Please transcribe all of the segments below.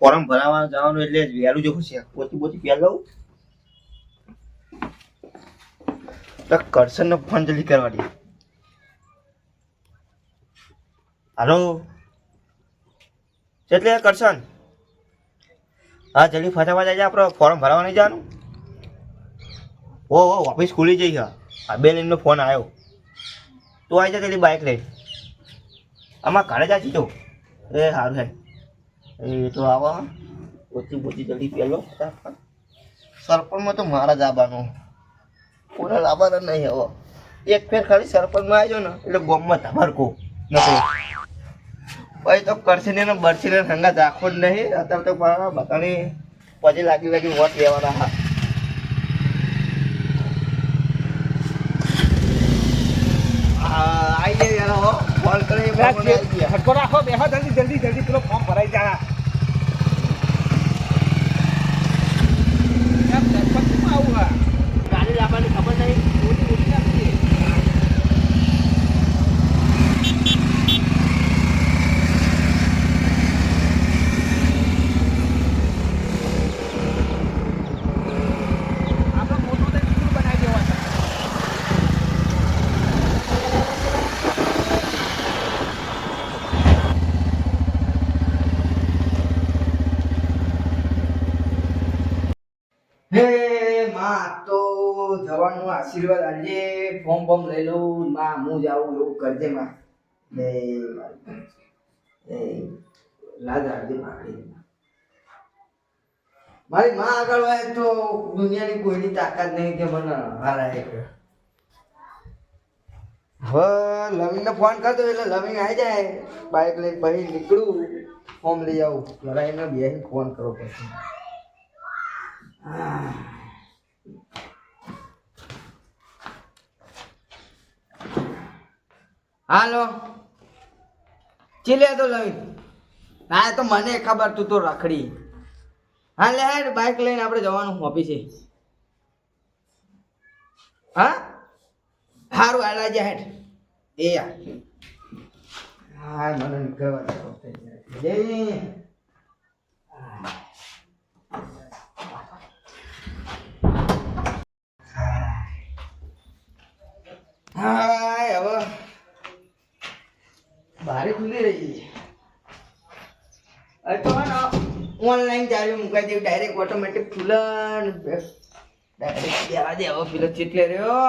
Form ભરાવા જવાનું એટલે વહેલું જવું છે. પોતી પોતી પહેલ લઉં. તો કરશનનો ફોન જલ્દી કરવા દે. હાલો? એટલે કરશન? હા, જલ્દી ફટાફટ આવી આપણે ફોર્મ ભરાવા નહીં જવાનું. ઓ ઓફિસ ખુલી જઈ હા આ બે લઈને ફોન આવ્યો તું આવી જા જલ્દી બાઇક લઈ. આમાં ઘરે જાતી તો એ સારું છે એ તો આવો ઓછી ઓછી જલ્દી પહેલો, ફટાફટ. સરપંચમાં તો મારા જ આવવાનું પૂરા લાવવાના નહીં હવે એક ફેર ખાલી સરપંચમાં આવ્યો ને, એટલે ગોમમાં ધમારકો નથી પછી તો કરશીને ને ને બરશે ને જ નહીં. અત્યારે તો બધાને પછી લાગી લાગી વોટ લેવાના હા આ, આઈ જાય યાર કરે. હટકો રાખો બેહો જલ્દી જલ્દી જલ્દી. પેલો ફોર્મ ભરાઈ જા. એમ સરપંચમાં આવું ગાડી લાવવાની ખબર નહીં. મોટી મોટી લાગતી આપણે મોટું તો ચીકણું બનાવી દેવાનું હે માં તો જવાનું આશીર્વાદ આજે ફોર્મ બોમ લઈ લઉં, માં હું જાઉં એવું કરજે માં. ને લાજ રાખજે પાકડી મારી માં આગળ હોય તો દુનિયાની કોઈની તાકાત નહીં કે મને હરાય કે હવે લવિંગને ફોન કરતો એટલે લવિંગ આવી જાય. બાઇક લઈને પછી નીકળું ફોર્મ લઈ આવું. લડાઈને બે ફોન કરો પછી. હાલો. ચીલે તો લઈ. હા તો મને ખબર, તું તો રખડી. હા, લે, હેડ બાઇક લઈને આપણે જવાનું ઓફિસે હા? સારું હાલા જા હેડ. એ હા, મને દે. જય હાય હવે ખુલ્લી રહી હવે તો ઓનલાઈન ચાવી મુકાઈ દેવું ડાયરેક્ટ ઓટોમેટિક ફૂલન ડાયરેક્ટ દેવા દે હવે પેલો ચીટલે રહ્યો.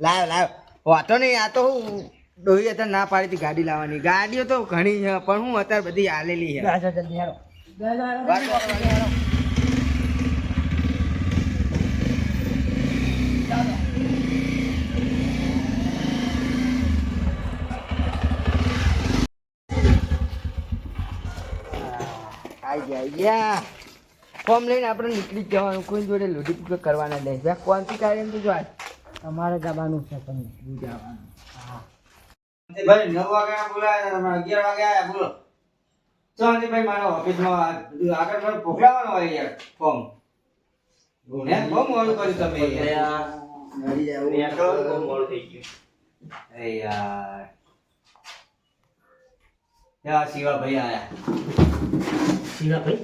લાવ લાવ વાતો નહીં આ તો હું ડોહી અત્યારે ના પાડી હતી ગાડી લાવવાની. ગાડીઓ તો ઘણી છે પણ હું અત્યારે બધી આલેલી છે. જલ્દી હેરો ગયા ફોર્મ લઈને આપણે નીકળી જ જવાનું. કોઈ જોડે લોઢી પીપે કરવાના નહીં. ભાઈ કોણથી કાર્ય તો જો તમારે જવાનું છે તમે હું હા. ભાઈ નવ વાગ્યા બોલાય તમે અગિયાર વાગે આયા બોલો. ચાંદી ભાઈ મારા ઓફિસમાં આગળ મારે મોકલાવાનું હોય યાર ફોર્મ. હે બહુ મોડું કર્યું તમે યાર. બહુ મોડું થઈ ગયું. યાર. યા શિવા ભાઈ આયા. શિવાભાઈ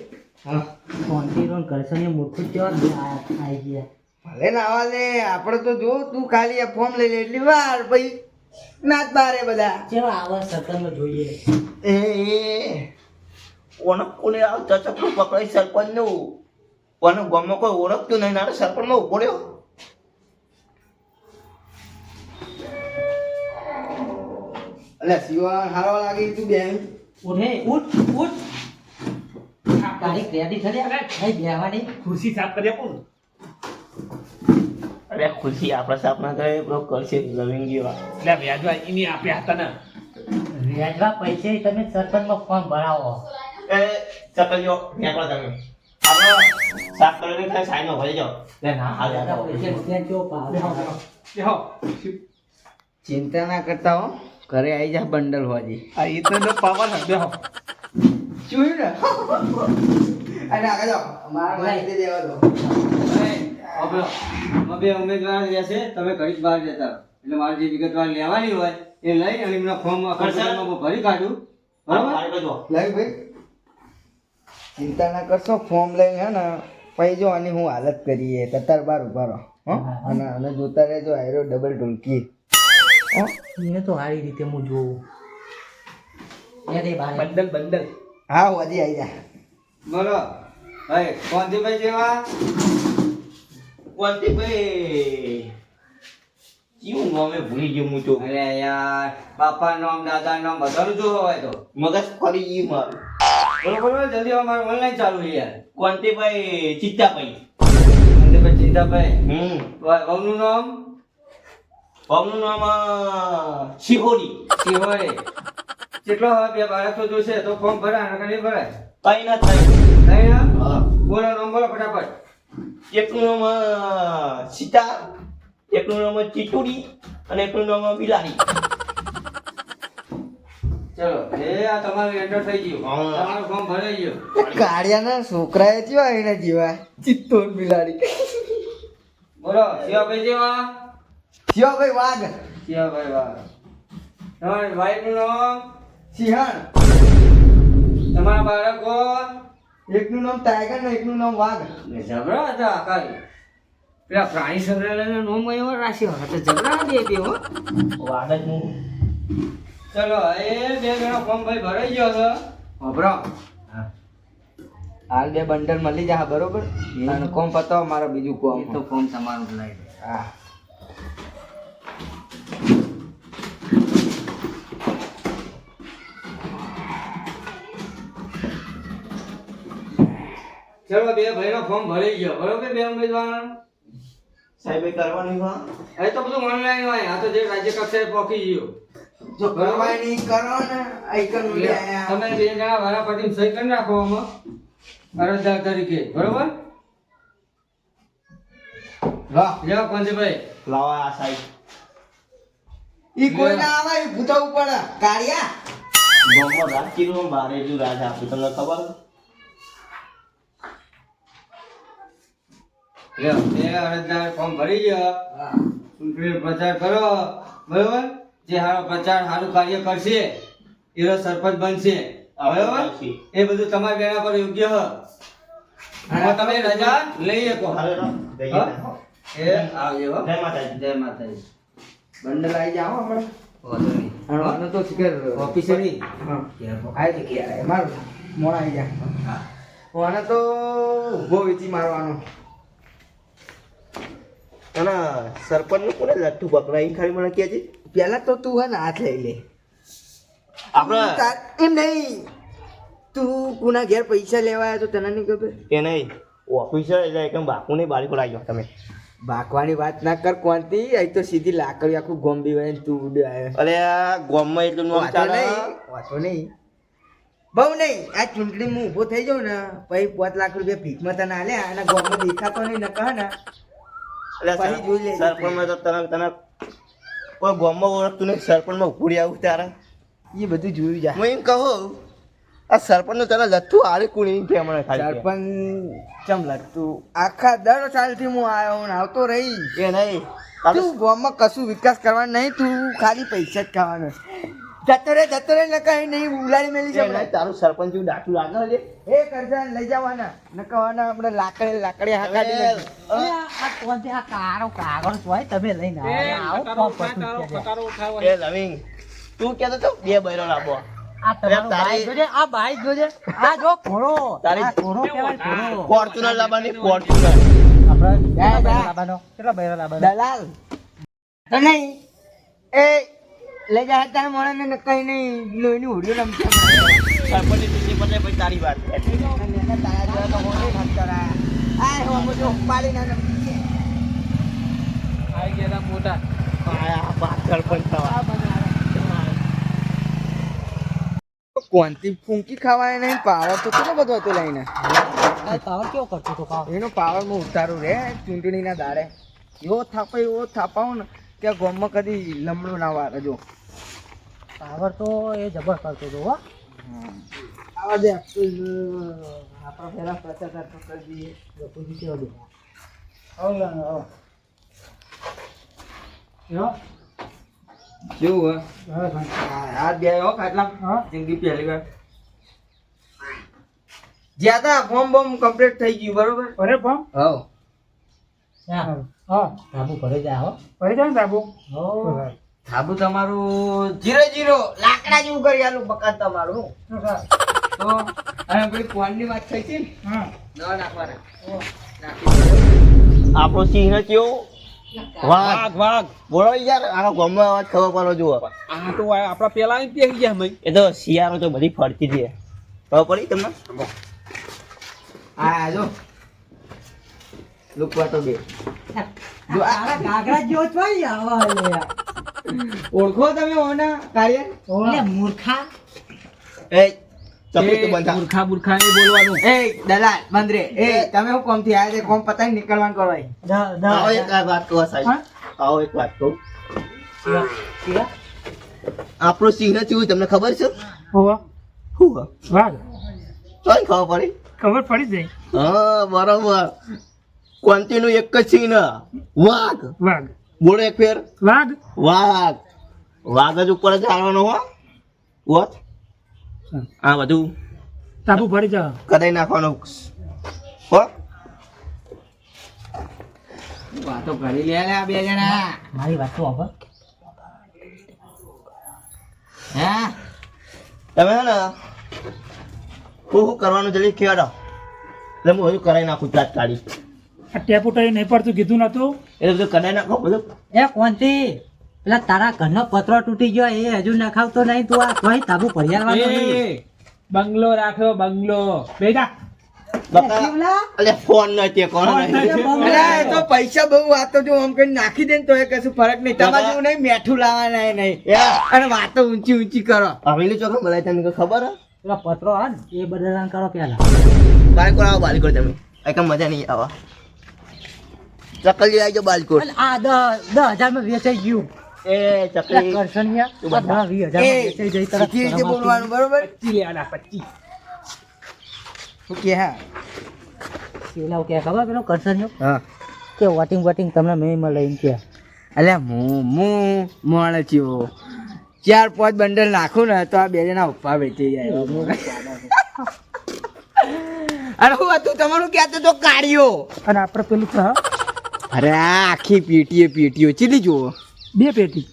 હા. કોન્ટીરોન કરશે ને મૂર્ખું કેવા આવી ગયા. ભલે ના આવા લે આપણે તો જો તું ખાલી આ ફોર્મ લઈ લે એટલી વાર ભાઈ નાચ બારે બધા. કેવા આવા સકનમાં જોઈએ? એ ઓને કોને આ ચચકડું પકડાઈ સરપંચનું કોને ગામમાં કોઈ ઓળખતું નહીં નારે સરપંચમાં ઊભો રહ્યો. અલે શિવા હારવા લાગી તું બેન. ઉઠે ઉઠ ઉઠ. આ તારીખ રેડી થઈ ભાઈ બેહવાની ખુરશી સાફ કરી આપું અરે ખુશી સાફ ના થાય બ્રો કરશે લવિંગી વા એટલે વ્યાજવા એની આપ્યા હતા ને. વ્યાજવા પૈસે તમે સરપંચમાં ફોર્મ ભરાવો. એ ચકલીઓ નીકળો તમે. આપણે સાફ કરીને ખાલી સાઈડમાં ભરી જાઓ. લે ના હાલ ચિંતા ના કરતા હો. ઘરે આવી જા બંડલ હોજી. આ ઈ તો પાવર હે બેહો. ચૂઈ ને? અને આગળ જાઓ. મારા મારી દેવા દો. આપણો બે ઉમેદવાર રહેશે તમે ઘડીક બહાર જતા એટલે મારે જે વિગતવાર લેવાની હોય એ લઈ અને એમના ફોર્મ ભરી કાઢું. બરાબર? કહેજો. ભાઈ? ચિંતા ના કરશો ફોર્મ લઈને હે ને પછી જો આની હું હાલત કરીએ. તતાર બાર ઊભા રહો હો? અને અને જોતા રહેજો આયરો ડબલ ઢોલકી. હો? એને તો સારી રીતે હું જોઉં. Bundle bundle. હા વધી આવી જા. બોલો. ભાઈ કોંતીભાઈ જેવા કોંતીભાઈ કેવું નામે ભૂલી ગયો હું તો. અરે યાર બાપા નામ દાદા નામ બધાનું જો હોય તો. મગજ ફરી ગયું મારું. બોલો બોલો જલ્દી અમારે ઓનલાઈન ચાલુ છે યાર. કોંતીભાઈ ચિત્તાભાઈ. કોંતીભાઈ ચિંતાભાઈ હમ. વહુનું નામ? બાબુનું નામ શિહોરી. શિહોરે. કેટલો હોય બે બાળકો તો જોશે તો ફોર્મ ભરાય નકર નહીં ભરાય? કઈ ના થાય. કઈ ના? બોલો નામ બોલો ફટાફટ. એકનું નામ સીતા એકનું નામ ચીટુડી અને એકનું નામ બિલાડી. ચલો એ આ તમારું એન્ટર થઈ ગયું. હા. તમારું ફોર્મ ભરાઈ ગયું. કાળિયાના છોકરાએ જીવા એને જેવા? ચિત્તોર બિલાડી. બોલો શિવાભાઈ જેવા? શિવા ભાઈ વાઘ. શિવાભાઈ વાઘ. તમારી વાઈફનું નામ? સિંહણ. તમારા બાળકો? એકનું નામ ટાઈગર ને એકનું નામ વાઘ. ઝઘડો હતા આકાલ પેલા પ્રાણી સંગ્રહાલયનો નામ એવા રાખ્યો હતા જબરા દે બે હો. વાગજનું ચલો એ બે ગણો ફોર્મ ભાઈ ભરાઈ ગયો છે. વાપરો હાલ બે બંડલ મળી જાય બરોબર? અને કોમ પતાવો મારો બીજું કોમ. તો કોમ તમારું લઈ હા. ચલો બે ભાઈનો ફોર્મ ભરાઈ ગયો. બરોબર બે ઉમેદવાર સાહેબ કરવાની કરવાનું એ તો બધું ઓનલાઈન હોય. આ તો જે રાજ્ય કક્ષાએ પહોંચી ગયો. જો કરવાની કરો ને. આઈકન લે તમે બે જણા વારા પટીને સહી કરી નાખો આમાં. અરજદાર તરીકે. બરોબર? લો લ્યો પંચભાઈ. લાવા આ સાહેબ ઈ કોઈ ના આવે ઈ ભૂતા ઉપર. કાળિયા? ગોમો રાજ કીધું બારે જો રાજા આપ્યું તમને ખબર? બે અરજદાર ફોર્મ ભરી ગયો. ચૂંટણી પ્રચાર કરો. બરોબર? જે હારો પ્રચાર સારું કાર્ય કરશે એનો સરપંચ બનશે. બરોબર? એ બધું તમારા બેના પર યોગ્ય હ. તમે રજા લઈ શકો. એ આવજો જય માતાજી. જય માતાજી. બંડલ આવી જાઓ હમણાં. વાંધો નહીં. અને આનો તો શિખર ઓફિસે નહીં. મારું. મોડા આવી જા. હા. આને તો ઊભો વીચી મારવાનો. અને સરપંચનું કોને લઠ્ઠું પકડાય ખાલી મને કહે છે પેલા તો તું હે ને હાથ લઈ લે. આપણે એમ નહીં. તું કોના ઘેર પૈસા લેવા આવ્યો તો તને નહીં ખબર? એ નહીં. ઓફિસર એટલે એકદમ બાપુ નહીં બારી કોલાઈ ગયો તમે. બાકવાની વાત ના કર કોણતી અહીં તો સીધી લાકડી આખું ગોમ્બી વળીને તું ઉડે આવ્યો અરે આ ગોમમાં એટલું વાંધો ચાલે નહીં વાંધો નહીં. બહુ નહીં. આ ચૂંટણીમાં ઊભો થઈ જાઉં ને પછી પાંચ લાખ રૂપિયા ભીખમાં તને આલ્યા અને ગોમમાં દેખાતો નહીં ને કહે ને એટલે પછી જોઈ લેજે. સરપંચમાં તો તને તને કોઈ ગામમાં ઓળખતું નહીં સરપંચમાં ઉભું આવું તારે. એ બધું જોયું જા. હું એમ કહું આ સરપંચનું તને લથ્થુ આરે કુણી કે ખાલી સરપંચ ચમ આખા દર સાલથી હું આવ્યો હું આવતો રહી એ નહીં. તું ગામમાં કશું વિકાસ કરવાનો નહીં તું ખાલી પૈસા જ ખાવાનો જતો રે જતો રે ને કઈ નહીં ઉલાડી મેલી જાય તારું સરપંચ જેવું ડાકું લાગે છે. એ કરજા લઈ જવાના. ન કહેવાના આપણે લાકડે લાકડે હાકાડી આ કોણ આ કારો કાગળ હોય તમે લઈને આવો. પતું છે? એ લવિંગ તું કેતો તો બે બૈરો લાવો આ તારી- ભાઈ જોજે આ ભાઈ જોજે આ જો ઘોડો. તારી- આ ઘોડો કેવાય ઘોડો. ફોર્ચ્યુનર લાવવાની ફોર્ચ્યુનર. આપણે કેટલા બૈરો બૈરા લાવવાનો કેટલા બૈરો લાવવાનો દલાલ. નહીં. એ લઈ જાય તારે મળે ને કઈ નહીં લોહીની હોડીઓ રમશે સરપંચની ચૂંટણી પતે પછી તારી વાત તારા જેવા તો હોય નહીં ભક્તરા. આ હું બધું ઉપાડી ના રમશે. આયા બાપ સરપંચ થવા. કોણથી ફૂંકી ખાવાય નહીં પાવર તો કેટલો બધો હતો લઈને. આ પાવર કેવો કરતો તો પાવર? એનો પાવર હું ઉતારું રે ચૂંટણીના દાડે એવો થાપે એવો થાપાવું ને. કે ગામમાં કદી લમડો ના વારે જો. પાવર તો એ જબર કરતો હતો હો. આવા દે આપણે પહેલાં પ્રચાર તો કરી દઈએ બાપુજી કેવો દે. કેવું? હે? બે હો. ખાટલા? જિંદગી પહેલી વાર. જ્યાં તા ફોર્મ બોમ કમ્પ્લીટ થઈ ગયું બરોબર? અરે પણ હા હા. ધાબુ ભરે જાય હો. ભરે જાય ને થાબુ તમારું જીરો જીરો. લાકડા જેવું કરી આલું મકાન તમારું. તો અને પેલી ફોનની વાત થઈ છે ને? ન નાખવાના. આપણો સિંહ કેવો? વાઘ. વાઘ વાઘ. બોલો યાર. આખા ગામમાં અવાજ ખબર પડો જુઓ. આ તો આપણા પેલા પેહી ગયા ભાઈ. એ તો શિયાળો તો બધી ફરતી હતી. ખબર પડી તમને? હા જો. લુકવા તો બે. જો આ તારા કાગડા જેવો જ ભાઈ ઓળખો તમે ઓના કાર્ય? એટલે મૂર્ખા. એ ચકલી તું બંધ થા. મૂર્ખા મૂર્ખા એ બોલવાનું. એ દલાલ બંદરે એ તમે હું કોમથી આયા છે? કોમ પતાઈ નીકળવાનું કરો અહીં. દ દ. આવો એક વાત કહો સાહેબ. આવો એક વાત કહું. આપણો સિંહ કેવું તમને ખબર છે? હોવા. ખબર પડી? ખબર પડી જાય હા બરોબર. કોંતીનું એક જ સિંહ વાઘ. વાઘ. બોલો એક ફેર. વાઘ. વાઘ. વાઘ જ ઉપર જ આવવાનો હો. વોચ આ બધું તાબુ ભરી જા કદાઈ નાખવાનું. હો. વાતો કરી લે લે આ બે જણા. મારી વાત તો હવે હે. તમે હે ને હું શું કરવાનું જલ્દી કહેવાડો એટલે હું હજુ કરાવી નાખું ચાટ કાઢી. આ ટેપ ઉટાઈ નહીં પડતું કીધું નતું એટલે બધું કદાચ નાખો બધું. એ કોનથી? પેલા તારા ઘરનો પતરો તૂટી ગયો એ હજુ નખાવતો નહીં તું આ કોઈ તાબુ ભરિયાલવાનો નહીં. બંગલો રાખ્યો બંગલો. બેટા. ફોન તે એ પૈસા બહુ વાતો જો આમ કરીને નાખી દે ને તો એ કશું ફરક નહીં. તમારે જેવું નહીં મેઠું લાવવાના નહીં. અને વાતો ઊંચી ઊંચી કરો. હવેલી ચોકન બોલાય તમને કોઈ ખબર હે? પેલા પત્રો હા એ બદલાણ કરો પેલા. બાળકો આવો બાળકો તમે? કઈ મજા નહીં આવા. ચકલી આવી જાઓ બાલકોર આ દસ દસ હજારમાં વેચાઈ ગયું. એ ચકલી. કરશનિયા બધા. વીસ હજાર વેચાઈ જઈ તરત રીતે બોલવાનું બરોબર? પચી આના પચી શું કે હા? કે ખબર પેલો કરશનિયો હા. કે વોટિંગ વોટિંગ તમને મેં માં લઈને કે અલ્યા હું હું મોણ ચીવો ચાર પાંચ બંડલ નાખું ને તો આ બે જણા ઉપા વેચી જાય અરે હું હતું તમારું ક્યાં તો કાઢ્યો અને આપણે પેલું હા, અરે આખી પેટીએ પેટીઓ. ચીલી જુઓ? બે પેટી.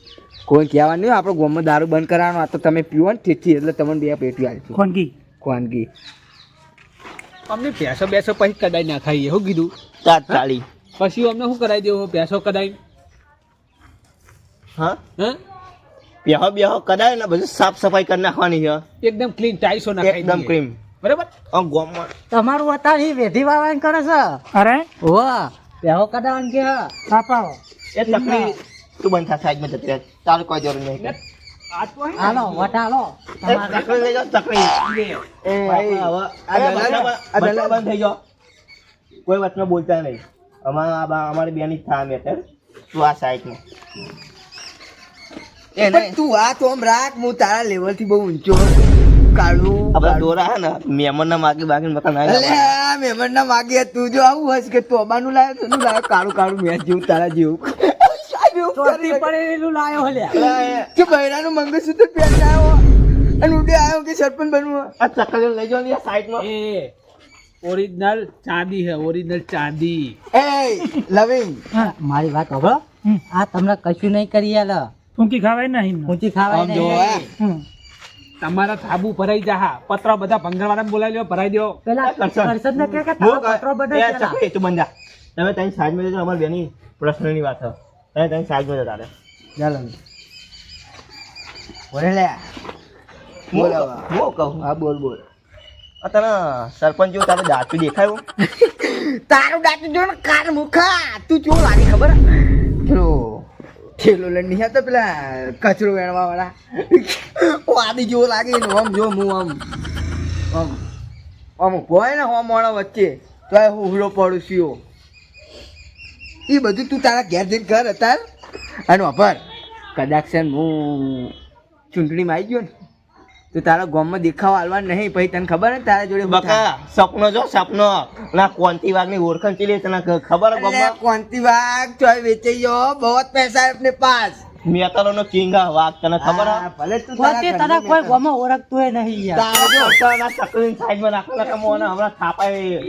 કોઈ કહેવાનું નહીં આપણો ગોમમાં દારૂ બંધ કરવાનો આ તો તમે પીવો ને ઠીક એટલે તમને બે પેટી આવી ખોનગી ખોનગી અમને પેસો બેસો પછી કદાઈ ના ખાઈએ શું કીધું. ચાટ પછી અમને શું કરાવી દેવો પેસો કદાઈ હા? હા? બેહો બેહો કદાય ને બધું સાફ સફાઈ કરી નાખવાની છે. એકદમ ક્લીન ટાઈસો ના ખાઈ એકદમ ક્લીન ક્રીમ બરાબર? આમ ગોમમાં તમારું અત્યારે વેધી વાળા કરે છે. અરે? વાહ. પેહો કદાવાનું કે કાપાઓ એ ચકલી તું બંધ થા સાઈડમાં જતી રહે. ચાલ કોઈ જરૂર નહીં. હાલો વટાલો. લઈ જાઓ એ હવે બધા થઈ જાઓ કોઈ વાતમાં બોલતા નહીં. અમારા આ બા- અમારી બેની જ થા મેટર તું આ સાઈડમાં. એ તું આ તો આમ રાખ હું તારા લેવલથી બહુ ઊંચો કાઢું આ દોરા હે ને મહેમાન ના માગી બાગી મકાન અલે મહેમાન ના માગી તું જો આવું હશે કે તોબાનું લાયો તો લાયો. કાળું કાળું મેચ જેવું તારા જેવું. સાહેબ એવું ચોથી કરી પડેલું લાયો હલ્યા કે બૈરાનું મંગળસૂત્ર પહેરીને આવ્યો અને ઉડે આવ્યો કે સરપંચ બનવું આ લઈ જાઓ ને આ સાઈડમાં. એ ઓરિજિનલ ચાંદી હે ઓરિજિનલ ચાંદી. એ લવિંગ. મારી વાત સાંભળો. આ તમને કશું નહીં કરી આલા. ફૂંકી ખાવાય નહીં. ઊંચી ખાવાય નહીં. તમારા સાબુ ભરાઈ જા પત્ર બધા ભંગારવાળાને બોલાવી લ્યો ભરાઈ દો પેલા ને કે તારો પત્રો બદલ ચકલી તું બંધા તમે અમારી બેની પ્રશ્નની વાત તમે ત્રણ સાઈડમાં જતા તારે. ચાલો. બોલે લે બોલ. હું કહું? હા બોલ બોલ. આ તને સરપંચ તારું દાંતું દેખાયું તારું દાંતું જો ને કાર મુખા. તું કેવું લાગે ખબર? થેલો લઈને નહીં પેલા કચરો વેણવા વાળા. વાદી જેવો લાગે ને જો હું આમ આમ આમ હોય હોમ મોણા વચ્ચે, તો આ હું હુલો પડું એ બધું તું તારા ઘેર જઈને કર હતા અને વાપર, કદાચ હું ચૂંટણીમાં આવી ગયો ને તો તારા ગામમાં દેખાવ હાલવા નહીં પછી તને ખબર ને તારા જોડે બકા સપનો જો સપનો. ના કોંતી વાઘની ઓળખાણ ચીલી તને ખબર ગામમાં? કોંતી વાઘ તો વેચાઈ ગયો બહોત પૈસા આપને પાસ. મેતાલો નો કિંગ આ વાઘ તને ખબર આ ભલે તું પોતે તને કોઈ ગામમાં ઓળખતું હે નહીં યાર. તારા જો તારા સકલીન સાઈડમાં રાખો કે મોને હમણાં થાપાય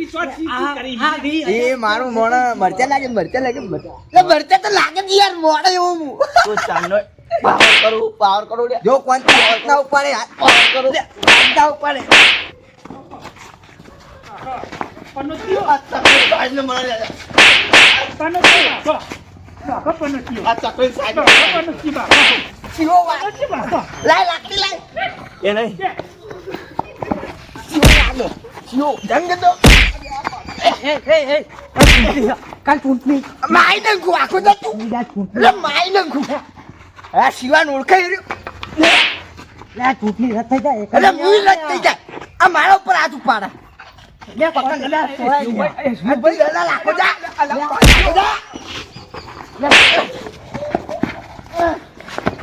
એ મારું મોણ મરચા લાગે મરચા લાગે મરચા. તો લાગે યાર મોડે એવું તો ચાંદો પાવર કરું પાવર કરું લે જો કોંતી હાથ ના ઉપાડે હાથ પાવર કરો લે હાથ ના ઉપાડે પન્નો થયો. આ ચકલી સાઈડને મને લે. પન્નો થયો. બાપા. બાપા પન્નો થયો. આ ચકલી સાઈડ બાપા પન્નો થયો, બાપા. શિવો વાળ. પન્નો થયો, બાપા. લાય લાકડી લાય એ નહીં શિવો લાગે શિવો જંગ દો એ એ એ એ કાલ ચૂંટણી માઈ નંખું આખું તો તું બીજા ચૂંટણી એટલે માઈ નંખું આ શિવાન ઓળખાઈ રહ્યો. આ ચૂંટણી રદ થઈ જાય એટલે મુઈ રદ થઈ જાય. આ મારા ઉપર હાથ ઉપાડે.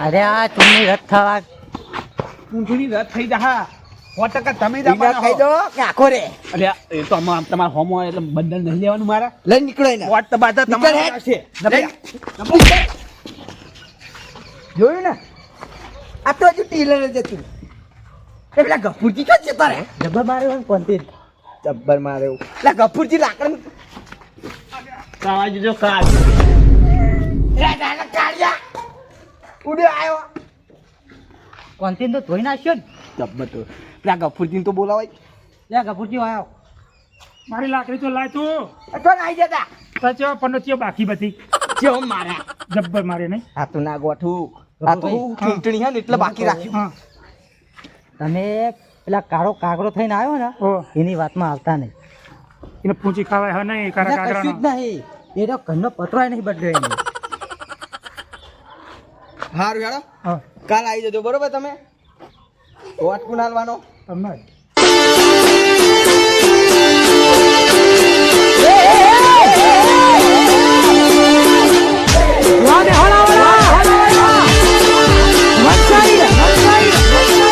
અરે આ ચૂંટણી રદ થવા ચૂંટણી રદ થઈ જા હા. સો ટકા તમે જ ખાઈ દો કે આખો રે. અરે એ તો આમાં તમારા હોમો હોય એટલે બંધન નહીં લેવાનું મારા. લઈ નીકળો એને. વોટ તો બાધા નીકળ છે. જોયું ને? આ તો હજુ ટીલર જ હતું. એ પેલા ગફુરજી ક્યાં જતા રે જબ્બર માર્યો કોણથી. જબ્બર મારે એવું પેલા ગફુરજી લાકડ કાવા જો કાળિયા આવ્યો. કોણથી તો ધોઈ નાખ્યો ને? જબ્બર તો પેલા ગફુરજી તો બોલાવાય. લે ગભુરજી આવ્યો મારી લાકડી તો લાય તું. તો આવી જતા. તો ચેવા બાકી બધી. ચો મારા જબ્બર મારે નહીં. આ તો ના ગોઠું. ચૂંટણી એટલે બાકી રાખ્યું તમે પેલા કાળો કાગડો થઈને આવ્યો ને એની વાતમાં આવતા નહીં એને પૂંચી ખાવાય હે નહીં કાળા કાગડાનો કશું જ નહીં એનો ઘરનો પતરાય નહીં બદલ્યો એને હારું હેડો કાલ આવી જજો બરોબર તમે વોટ કુનાલવાનો તમને Run it.